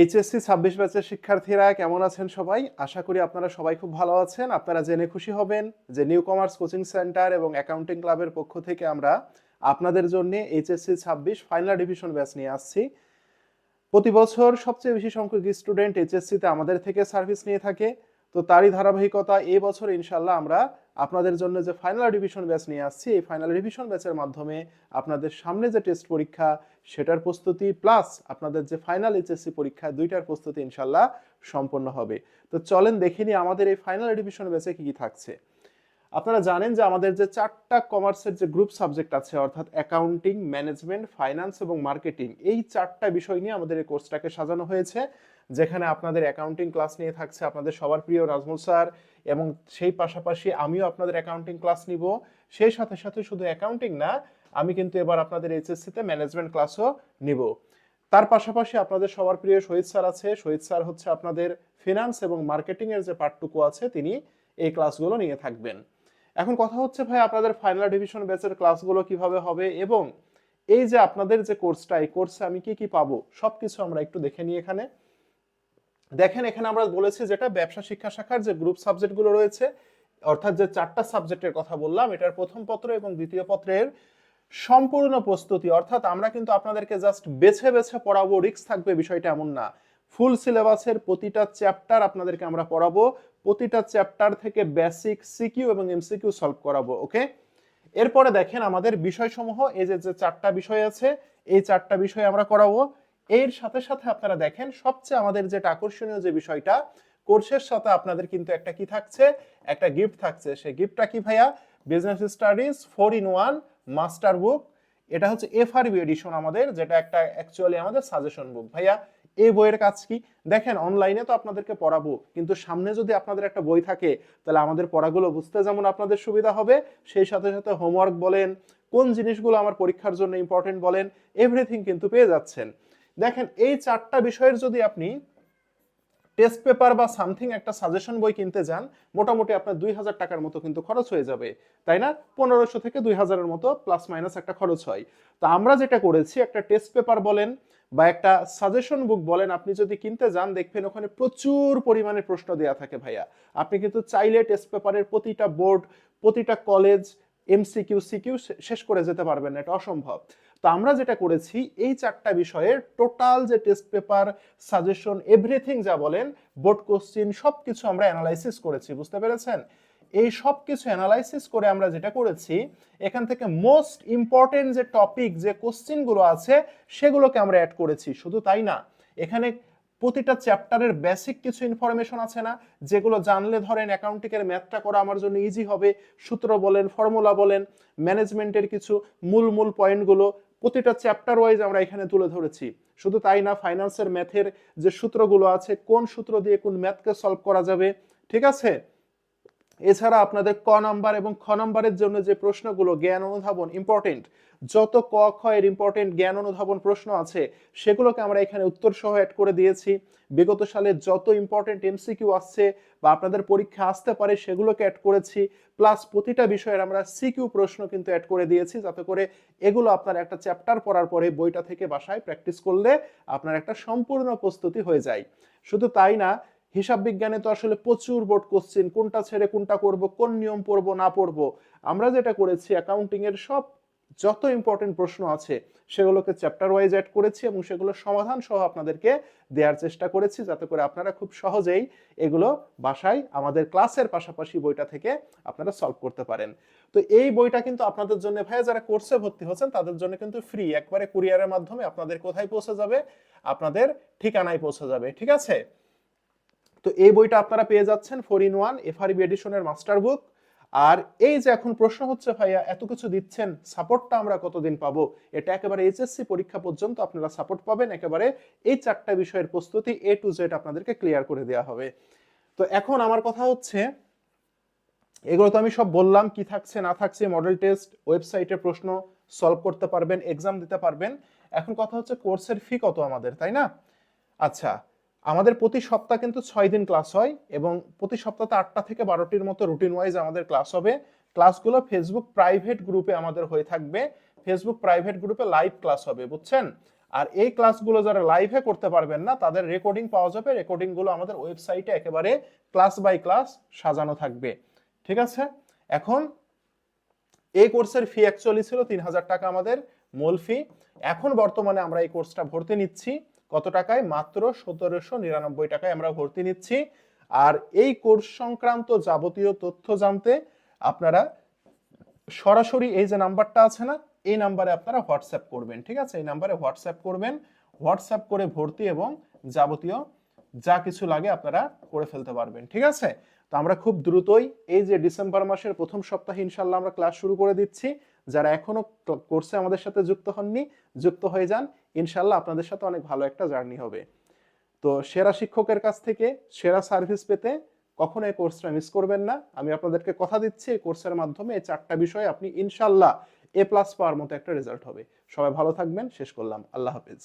HSC ছাব্বিশ ব্যাচের শিক্ষার্থীরা কেমন আছেন সবাই? আশা করি আপনারা সবাই খুব ভালো আছেন। আপনারা জেনে খুশি হবেন যে নিউ কমার্স কোচিং সেন্টার এবং অ্যাকাউন্টিং ক্লাবের পক্ষ থেকে আমরা আপনাদের জন্য এইচএসসি ছাব্বিশ ফাইনাল ডিভিশন ব্যাচ নিয়ে আসছি। প্রতি বছর সবচেয়ে বেশি সংখ্যক স্টুডেন্ট এইচএসসিতে আমাদের থেকে সার্ভিস নিয়ে থাকে। তো তারই ধারাবাহিকতা এই বছর ইনশাল্লাহ আমরা আপনাদের জন্য যে ফাইনাল রিভিশন ব্যাচ নিয়ে আসছি, এই ফাইনাল রিভিশন ব্যাচের মাধ্যমে আপনাদের সামনে যে টেস্ট পরীক্ষা সেটার প্রস্তুতি প্লাস আপনাদের যে ফাইনাল এইচএসসি পরীক্ষা, দুইটার প্রস্তুতি ইনশাল্লাহ সম্পন্ন হবে। তো চলেন দেখে নিই আমাদের এই ফাইনাল রিভিশন ব্যাচে কী কী থাকছে। আপনারা জানেন যে আমাদের যে চারটা কমার্সের যে গ্রুপ সাবজেক্ট আছে, অর্থাৎ অ্যাকাউন্টিং ম্যানেজমেন্ট ফাইন্যান্স এবং মার্কেটিং এই চারটা বিষয় নিয়ে আমাদের এই কোর্সটাকে সাজানো হয়েছে, যেখানে আপনাদের অ্যাকাউন্টিং ক্লাস নিয়ে থাকছে আপনাদের সবার প্রিয় রাজমুল স্যার এবং সেই পাশাপাশি আমিও আপনাদের অ্যাকাউন্টিং ক্লাস নিব। সেই সাথে সাথে শুধু অ্যাকাউন্টিং না, আমি কিন্তু এবার আপনাদের এইচএসসিতে ম্যানেজমেন্ট ক্লাসও নিব। তার পাশাপাশি আপনাদের সবার প্রিয় শহীদ স্যার আছে। শহীদ স্যার হচ্ছে আপনাদের ফিনান্স এবং মার্কেটিং এর যে পার্টটুকু আছে, তিনি এই ক্লাসগুলো নিয়ে থাকবেন। এখন কথা হচ্ছে ভাই আপনাদের ফাইনাল ডিভিশন ব্যাচের ক্লাসগুলো কীভাবে হবে এবং এই যে আপনাদের যে কোর্সটা এই কোর্সে আমি কি কি পাবো, সবকিছু আমরা একটু দেখে নিই এখানে। দেখেন, এখানে আমরা বলেছি যেটা ব্যবসা শিক্ষা শাখার যে গ্রুপ সাবজেক্টগুলো রয়েছে, অর্থাৎ যে চারটা সাবজেক্টের কথা বললাম, এটার প্রথম পত্র এবং দ্বিতীয় পত্রের সম্পূর্ণ প্রস্তুতি। অর্থাৎ আমরা কিন্তু আপনাদেরকে জাস্ট বেছে বেছে পড়াবো রিক্স থাকবে বিষয়টা এমন না। ফুল সিলেবাসের প্রতিটা চ্যাপ্টার আপনাদেরকে আমরা পড়াবো। প্রতিটা চ্যাপ্টার থেকে বেসিক, সিকিউ এবং এমসিকিউ সলভ করাবো, ওকে? এরপরে দেখেন আমাদের বিষয়সমূহ, এই যে যে চারটা বিষয় আছে, এই চারটা বিষয় আমরা করাবো। এর সাথে সাথে আপনারা দেখেন, সবচেয়ে আমাদের যেটা আকর্ষণীয় যে বিষয়টা, কোর্সের সাথে আপনাদের কিন্তু একটা কি থাকছে? একটা গিফট থাকছে। সেই গিফটটা কি ভাইয়া? Business studies four in one master book এটা হচ্ছে এফআরবি এডিশন আমাদের, যেটা একটা অ্যাকচুয়ালি আমাদের সাজেশন বুক ভাইয়া এই বইয়ের কাজ কি? দেখেন অনলাইনে তো আপনাদেরকে পড়াবো, কিন্তু সামনে যদি আপনাদের একটা বই থাকে, তাহলে আমাদের পড়াগুলো বুঝতে যেমন আপনাদের সুবিধা হবে, সেই সাথে সাথে হোমওয়ার্ক বলেন, কোন জিনিসগুলো আমার পরীক্ষার জন্য ইম্পর্টেন্ট বলেন এভরিথিং কিন্তু পেয়ে যাচ্ছেন। দেখেন, এই চারটা বিষয়ের যদি আপনি টেস্ট পেপার বা সামথিং একটা সাজেশন বই কিনতে যান, মোটামুটি আপনার দুই হাজার টাকার মতো কিন্তু খরচ হয়ে যাবে। তাই না? পনেরোশো থেকে দুই হাজারের মতো প্লাস মাইনাস একটা খরচ হয়। তো আমরা যেটা করেছি, একটা টেস্ট পেপার বলেন বা একটা সাজেশন বুক বলেন, আপনি যদি কিনতে যান, দেখবেন ওখানে প্রচুর পরিমাণে প্রশ্ন দেওয়া থাকে ভাইয়া। আপনি কিন্তু চাইলে টেস্ট পেপারের প্রতিটা বোর্ড, প্রতিটা কলেজ এমসিকিউ, সিকিউ শেষ করে যেতে পারবেন না, এটা অসম্ভব। তো আমরা যেটা করেছি, এই চারটা বিষয়ের টোটাল যে টেস্ট পেপার, সাজেশন, এভরিথিং যা বলেন, বোর্ড কোশ্চিন সব কিছু আমরা অ্যানালাইসিস করেছি, বুঝতে পেরেছেন? এই সব কিছু অ্যানালাইসিস করে আমরা যেটা করেছি, এখান থেকে মোস্ট ইম্পর্টেন্ট যে টপিক, যে কোশ্চিনগুলো আছে, সেগুলোকে আমরা অ্যাড করেছি। শুধু তাই না, এখানে প্রতিটা চ্যাপ্টারের বেসিক কিছু ইনফরমেশন আছে না, যেগুলো জানলে ধরেন অ্যাকাউন্টিংয়ের ম্যাথটা করা আমার জন্য ইজি হবে, সূত্র বলেন ফর্মুলা বলেন ম্যানেজমেন্টের কিছু মূল মূল পয়েন্টগুলো প্রতিটা চ্যাপ্টার ওয়াইজ আমরা এখানে তুলে ধরেছি। শুধু তাই না ফাইন্যান্সের ম্যাথের যে সূত্রগুলো আছে, কোন সূত্র দিয়ে কোন ম্যাথকে সলভ করা যাবে, ঠিক আছে? এছাড়া আপনাদের ক নাম্বার এবং খ নাম্বারের জন্য যে প্রশ্নগুলো জ্ঞান অনুধাবন ইম্পর্টেন্ট যত ক, খ এর ইম্পর্টেন্ট জ্ঞান অনুধাবন প্রশ্ন আছে, সেগুলোকে আমরা এখানে উত্তর সহ অ্যাড করে দিয়েছি। বিগত সালে যত ইম্পর্টেন্ট এমসিকিউ আসছে বা আপনাদের পরীক্ষা আসতে পারে, সেগুলোকে অ্যাড করেছি। প্লাস প্রতিটা বিষয়ের আমরা সিকিউ প্রশ্ন কিন্তু অ্যাড করে দিয়েছি, যাতে করে এগুলো আপনার একটা চ্যাপ্টার পড়ার পরে বইটা থেকে বাসায় প্র্যাকটিস করলে আপনার একটা সম্পূর্ণ প্রস্তুতি হয়ে যায়। শুধু তাই না হিসাব বিজ্ঞানে তো আসলে প্রচুর বোর্ড কোশ্চেন কোনটা ছেড়ে কোনটা করব, কোন নিয়ম পড়ব, না পড়ব। আমরা যেটা করেছি অ্যাকাউন্টিং এর সব যত ইম্পর্টেন্ট প্রশ্ন আছে, সেগুলোকে চ্যাপ্টার ওয়াইজ অ্যাড করেছি এবং সেগুলো সমাধান সহ আপনাদেরকে দেওয়ার চেষ্টা করেছি যাতে করে আপনারা খুব সহজেই এগুলো বাসায় আমাদের ক্লাসের পাশাপাশি বইটা থেকে আপনারা সলভ করতে পারেন। তো এই বইটা কিন্তু আপনাদের জন্য ভাই যারা কোর্সে ভর্তি হচ্ছেন, তাদের জন্য কিন্তু ফ্রি একবারে কুরিয়ারের মাধ্যমে আপনাদের কোথায় পৌঁছে যাবে? আপনাদের ঠিকানায় পৌঁছে যাবে, ঠিক আছে? তো এই বইটা আপনারা পেয়ে যাচ্ছেন ফোর ইন ওয়ান এফআরবি এডিশনের মাস্টার বুক। আর এই যে এখন প্রশ্ন হচ্ছে, ভাইয়া, এত কিছু দিচ্ছেন, সাপোর্টটা আমরা কতদিন পাবো? এটা একেবারে এইচএসসি পরীক্ষা পর্যন্ত আপনারা সাপোর্ট পাবেন, একেবারে এই চারটা বিষয়ের প্রস্তুতি এ টু জেড আপনাদেরকে ক্লিয়ার করে দেওয়া হবে। তো এখন আমার কথা হচ্ছে, এগুলো তো আমি সব বললাম, কি থাকছে, না থাকছে মডেল টেস্ট ওয়েবসাইটে প্রশ্ন সলভ করতে পারবেন এক্সাম দিতে পারবেন। এখন কথা হচ্ছে কোর্সের ফি কত আমাদের, তাই না? আচ্ছা আমাদের প্রতি সপ্তাহ কিন্তু ছয় দিন ক্লাস হয় এবং প্রতি সপ্তাহে আটটা থেকে বারোটির মতো রুটিন ওয়াইজ আমাদের ক্লাস হবে। ক্লাসগুলো ফেসবুক প্রাইভেট গ্রুপে আমাদের হয়ে থাকবে। ফেসবুক প্রাইভেট গ্রুপে লাইভ ক্লাস হবে, বুঝছেন? আর এই ক্লাসগুলো যারা লাইভে করতে পারবেন না, তাদের রেকর্ডিং পাওয়া যাবে। রেকর্ডিংগুলো আমাদের ওয়েবসাইটে একেবারে ক্লাস বাই ক্লাস সাজানো থাকবে। ঠিক আছে? এখন এই কোর্সের ফি অ্যাকচুয়ালি ছিল তিন হাজার টাকা আমাদের মূল ফি এখন বর্তমানে আমরা এই কোর্সটা ভর্তি নিচ্ছি। কত টাকায়? মাত্র সতেরোশো নিরানব্বই টাকায় আমরা ভর্তি নিচ্ছি। আর এই কোর্স সংক্রান্ত যাবতীয় তথ্য জানতে আপনারা সরাসরি এই যে নাম্বারটা আছে না, এই নাম্বারে আপনারা হোয়াটসঅ্যাপ করবেন, ঠিক আছে? এই নাম্বারে হোয়াটসঅ্যাপ করবেন, হোয়াটসঅ্যাপ করে ভর্তি এবং যাবতীয় যা কিছু লাগে আপনারা করে ফেলতে পারবেন, ঠিক আছে? তো আমরা খুব দ্রুতই এই যে ডিসেম্বর মাসের প্রথম সপ্তাহে ইনশাল্লাহ আমরা ক্লাস শুরু করে দিচ্ছি। যারা এখনও কোর্সে আমাদের সাথে যুক্ত হননি, যুক্ত হয়ে যান। ইনশাল্লাহ আপনাদের সাথে অনেক ভালো একটা জার্নি হবে। তো সেরা শিক্ষকের কাছ থেকে সেরা সার্ভিস পেতে কখনো এই কোর্সটা মিস করবেন না। আমি আপনাদেরকে কথা দিচ্ছি, এই কোর্সের মাধ্যমে এই চারটা বিষয়ে আপনি ইনশাল্লাহ এ প্লাস পাওয়ার মতো একটা রেজাল্ট হবে। সবাই ভালো থাকবেন, শেষ করলাম। আল্লাহ হাফেজ।